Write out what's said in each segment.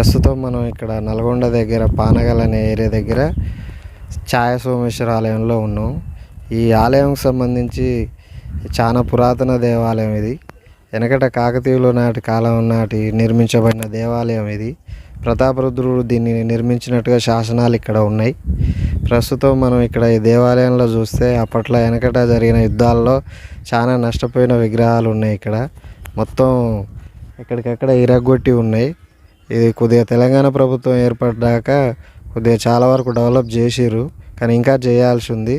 ప్రస్తుతం మనం ఇక్కడ నల్గొండ దగ్గర పానగల్ అనే ఏరియా దగ్గర ఛాయ సోమేశ్వర ఆలయంలో ఉన్నాం. ఈ ఆలయంకి సంబంధించి చాలా పురాతన దేవాలయం ఇది. వెనకట కాకతీయుల నాటి కాలం నాటి నిర్మించబడిన దేవాలయం ఇది. ప్రతాపరుద్రుడు దీన్ని నిర్మించినట్టుగా శాసనాలు ఇక్కడ ఉన్నాయి. ప్రస్తుతం మనం ఇక్కడ ఈ దేవాలయంలో చూస్తే అప్పట్లో వెనకట జరిగిన యుద్ధాల్లో చాలా నష్టపోయిన విగ్రహాలు ఉన్నాయి ఇక్కడ. మొత్తం ఎక్కడికక్కడ ఇరగొట్టి ఉన్నాయి. ఇది కొద్దిగా తెలంగాణ ప్రభుత్వం ఏర్పడ్డాక కొద్దిగా చాలా వరకు డెవలప్ చేసిర్రు. కానీ ఇంకా చేయాల్సి ఉంది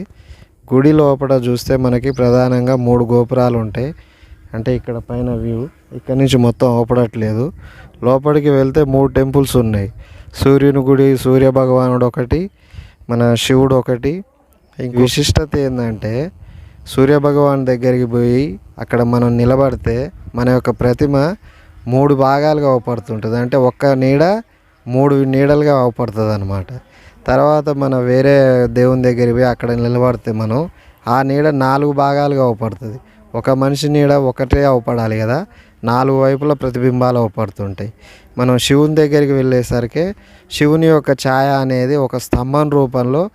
గుడి లోపల చూస్తే మనకి ప్రధానంగా మూడు గోపురాలు ఉంటాయి. అంటే ఇక్కడ పైన వ్యూ ఇక్కడ నుంచి మొత్తం ఓపడట్లేదు లోపలికి వెళ్తే మూడు టెంపుల్స్ ఉన్నాయి. సూర్యుని గుడి సూర్య భగవానుడు ఒకటి మన శివుడు ఒకటి. ఇంక విశిష్టత ఏంటంటే సూర్య భగవాన్ దగ్గరికి పోయి అక్కడ మనం నిలబడితే మన యొక్క ప్రతిమ మూడు భాగాలుగా అవపడుతుంటుంది. అంటే ఒక్క నీడ మూడు నీడలుగా అవపడుతుంది అనమాట తర్వాత మన వేరే దేవుని దగ్గరికి పోయి అక్కడ నిలబడితే మనం ఆ నీడ నాలుగు భాగాలుగా అవపడుతుంది. ఒక మనిషి నీడ ఒకటే అవపడాలి కదా. నాలుగు వైపుల ప్రతిబింబాలు అవపడుతుంటాయి. మనం శివుని దగ్గరికి వెళ్ళేసరికి శివుని యొక్క ఛాయ అనేది ఒక స్తంభం రూపంలో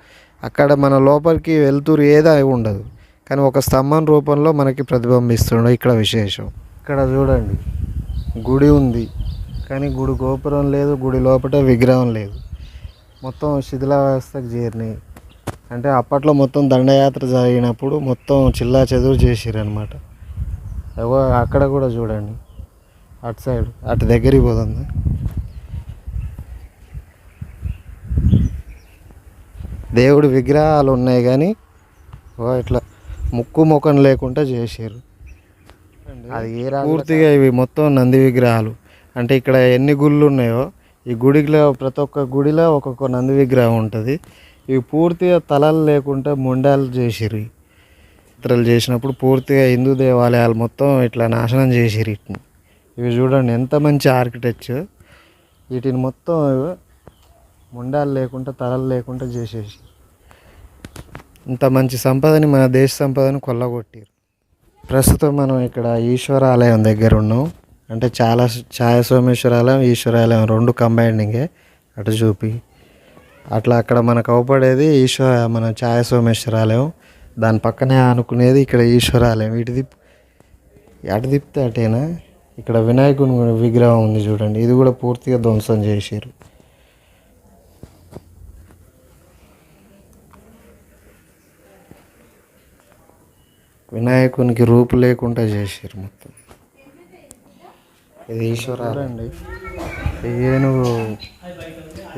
అక్కడ మన లోపలికి వెళ్తురు ఏదో ఉండదు. కానీ ఒక స్తంభం రూపంలో మనకి ప్రతిబింబిస్తుండే ఇక్కడ విశేషం. ఇక్కడ చూడండి. గుడి ఉంది. కానీ గుడి గోపురం లేదు గుడి లోపల విగ్రహం లేదు. మొత్తం శిథిలావస్థకు చేరినాయి. అంటే అప్పట్లో మొత్తం దండయాత్ర జరిగినప్పుడు మొత్తం చిల్లా చెదురు చేసిర్రు అనమాట అక్కడ కూడా చూడండి. అటు సైడ్ అటు దగ్గరికి పోతుంది దేవుడి విగ్రహాలు ఉన్నాయి కానీ ఓ ఇట్లా ముక్కు ముఖం లేకుండా చేసారు అది ఏ పూర్తిగా ఇవి మొత్తం నంది విగ్రహాలు. అంటే ఇక్కడ ఎన్ని గుళ్ళు ఉన్నాయో ఈ గుడిలో ప్రతి ఒక్క గుడిలో ఒక్కొక్క నంది విగ్రహం ఉంటుంది. ఇవి పూర్తిగా తలలు లేకుండా మొండాలు చేసిర్రు. ఇతరులు చేసినప్పుడు పూర్తిగా హిందూ దేవాలయాలు మొత్తం ఇట్లా నాశనం చేసిర్రు వీటిని. ఇవి చూడండి ఎంత మంచి ఆర్కిటెక్చర్. వీటిని మొత్తం మొండాలు లేకుండా తలలు లేకుండా చేసేసి ఇంత మంచి సంపదని మన దేశ సంపదని కొల్లగొట్టారు ప్రస్తుతం మనం ఇక్కడ ఈశ్వర ఆలయం దగ్గర ఉన్నాం. అంటే చాలా ఛాయ సోమేశ్వరాలయం ఈశ్వరాలయం రెండు కంబైండింగే. అటు చూపి. అట్లా అక్కడ మనకు అవపడేది ఈశ్వర మన ఛాయ సోమేశ్వరాలయం దాని పక్కనే ఆనుకునేది ఇక్కడ ఈశ్వర ఆలయం. ఇటు తిప్పి అటు తిప్పితే అటేనా? ఇక్కడ వినాయకుని విగ్రహం ఉంది చూడండి. ఇది కూడా పూర్తిగా ధ్వంసం చేసారు వినాయకునికి రూపు లేకుండా చేసారు మొత్తం. ఇది ఈశ్వరారండి ఏనుగు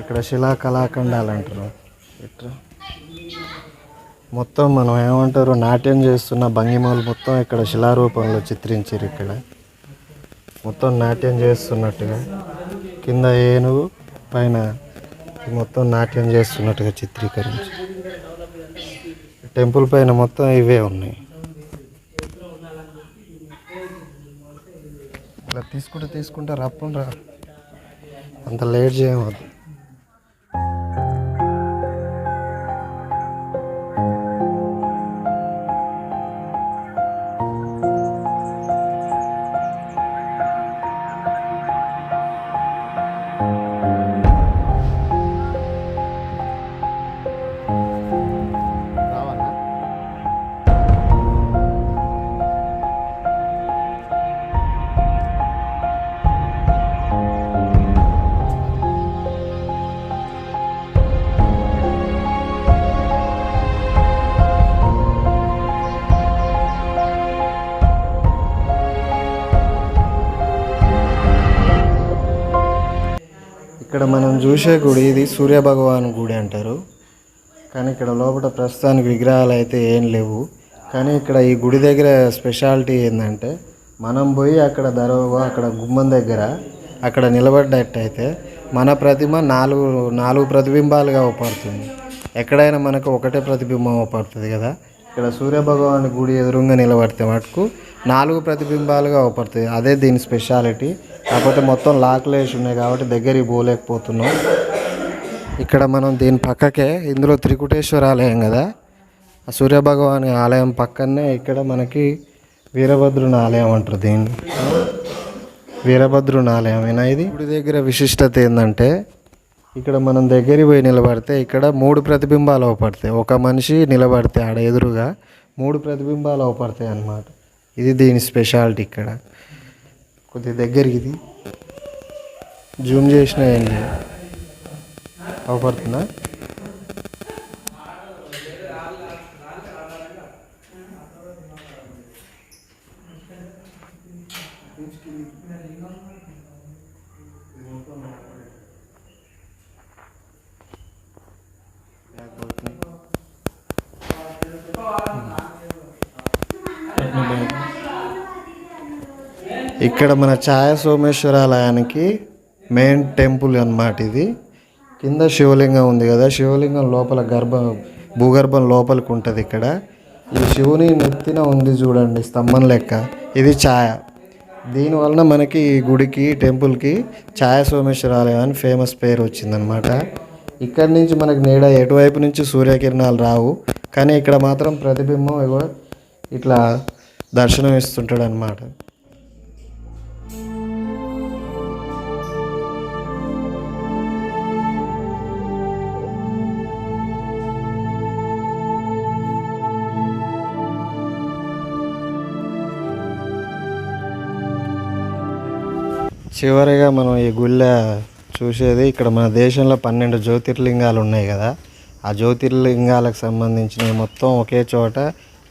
ఇక్కడ శిలా కళాఖండాలు అంటారు. ఇట్లా మొత్తం మనం ఏమంటారు? నాట్యం చేస్తున్న భంగిమలు మొత్తం ఇక్కడ శిలారూపంలో చిత్రించారు ఇక్కడ. మొత్తం నాట్యం చేస్తున్నట్టుగా కింద ఏనుగు పైన మొత్తం నాట్యం చేస్తున్నట్టుగా చిత్రీకరించి టెంపుల్ పైన మొత్తం ఇవే ఉన్నాయి. ఇలా తీసుకుంటే తీసుకుంటే రప్పని రా. అంత లేట్ చేయవద్దు. ఇక్కడ మనం చూసే గుడి ఇది సూర్య భగవాన్ గుడి అంటారు. కానీ ఇక్కడ లోపల ప్రస్తుతానికి విగ్రహాలు అయితే ఏం లేవు. కానీ ఇక్కడ ఈ గుడి దగ్గర స్పెషాలిటీ ఏంటంటే మనం పోయి అక్కడ దరోగో అక్కడ గుమ్మం దగ్గర అక్కడ నిలబడ్డట్టయితే మన ప్రతిమ నాలుగు నాలుగు ప్రతిబింబాలుగా అవపడుతుంది. ఎక్కడైనా మనకు ఒకటే ప్రతిబింబం అవపడుతుంది కదా. ఇక్కడ సూర్య భగవాన్ గుడి ఎదురుగా నిలబడితే మటుకు నాలుగు ప్రతిబింబాలుగా అవపడుతుంది అదే దీని స్పెషాలిటీ. కాకపోతే మొత్తం లాక్లు వేసి ఉన్నాయి కాబట్టి దగ్గరికి పోలేకపోతున్నాం. ఇక్కడ మనం దీని పక్కకే ఇందులో త్రికుటేశ్వర ఆలయం కదా. ఆ సూర్యభగవాని ఆలయం పక్కనే ఇక్కడ మనకి వీరభద్రుని ఆలయం అంటారు దీన్ని. వీరభద్రుని ఆలయమేనా ఇది? గుడి దగ్గర విశిష్టత ఏంటంటే ఇక్కడ మనం దగ్గరికి పోయి నిలబడితే ఇక్కడ మూడు ప్రతిబింబాలు అవపడతాయి. ఒక మనిషి నిలబడితే ఆడ ఎదురుగా మూడు ప్రతిబింబాలు అవపడతాయి అన్నమాట. ఇది దీని స్పెషాలిటీ ఇక్కడ. కొద్ది దగ్గరికి ఇది. జూమ్ చేసిన అవపడుతుందా Thank you. ఇక్కడ మన ఛాయ సోమేశ్వరాలయానికి మెయిన్ టెంపుల్ అన్నమాట ఇది. కింద శివలింగం ఉంది కదా శివలింగం లోపల గర్భ భూగర్భం లోపలికి ఉంటుంది ఇక్కడ. ఈ శివుని నెత్తిన ఉంది చూడండి స్తంభం లెక్క. ఇది ఛాయ. దీనివలన మనకి ఈ గుడికి టెంపుల్కి ఛాయ సోమేశ్వరాలయం అని ఫేమస్ పేరు వచ్చిందనమాట ఇక్కడి నుంచి మనకి నీడ ఎటువైపు నుంచి సూర్యకిరణాలు రావు కానీ ఇక్కడ మాత్రం ప్రతిబింబం ఇట్లా దర్శనం ఇస్తుంటాడు అనమాట చివరిగా మనం ఈ గుళ్ళ చూసేది ఇక్కడ మన దేశంలో పన్నెండు జ్యోతిర్లింగాలు ఉన్నాయి కదా. ఆ జ్యోతిర్లింగాలకు సంబంధించిన మొత్తం ఒకే చోట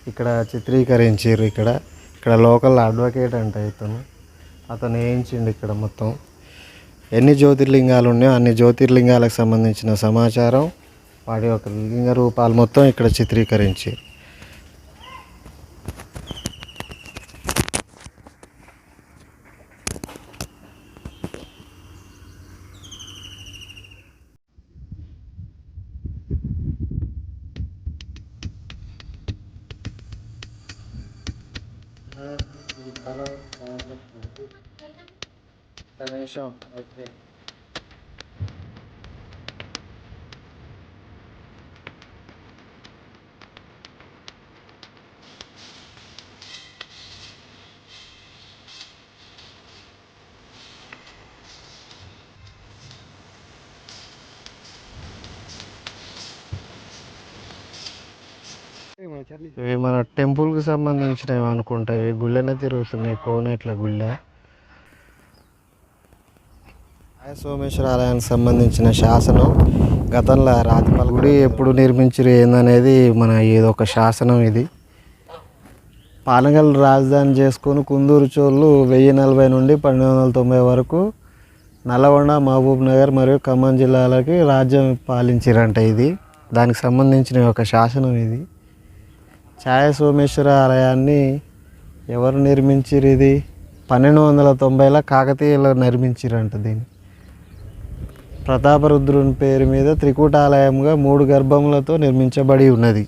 ఇక్కడ చిత్రీకరించారు ఇక్కడ. ఇక్కడ లోకల్ అడ్వకేట్ అంట ఇతను. అతను వేయించిండు ఇక్కడ మొత్తం. ఎన్ని జ్యోతిర్లింగాలు ఉన్నాయో అన్ని జ్యోతిర్లింగాలకు సంబంధించిన సమాచారం వాడి యొక్క లింగ రూపాలు మొత్తం ఇక్కడ చిత్రీకరించారు నిమిషం ఓకే ఇవి మన టెంపుల్కి సంబంధించినవి అనుకుంటా. ఇవి గుళ్ళనే తిరుగుతున్నాయి. కోనేట్ల గుళ్ళ. సోమేశ్వర ఆలయానికి సంబంధించిన శాసనం గతంలో రాతిపల్ గుడి ఎప్పుడు నిర్మించారు ఏందనేది మన ఏదో ఒక శాసనం ఇది. పానగల్ రాజధాని చేసుకొని కుందూరు చోళ్ళు వెయ్యి నలభై నుండి పన్నెండు వందల తొంభై వరకు నల్గొండ మహబూబ్ నగర్ మరియు ఖమ్మం జిల్లాలకి రాజ్యం పాలించారంట ఇది. దానికి సంబంధించిన ఒక శాసనం ఇది. ఛాయ సోమేశ్వర ఆలయాన్ని ఎవరు నిర్మించారు ఇది? పన్నెండు వందల తొంభైలో కాకతీయులు నిర్మించారంట దీన్ని. ప్రతాపరుద్రుని పేరు మీద త్రికూటాలయంగా మూడు గర్భములతో నిర్మించబడి ఉన్నది.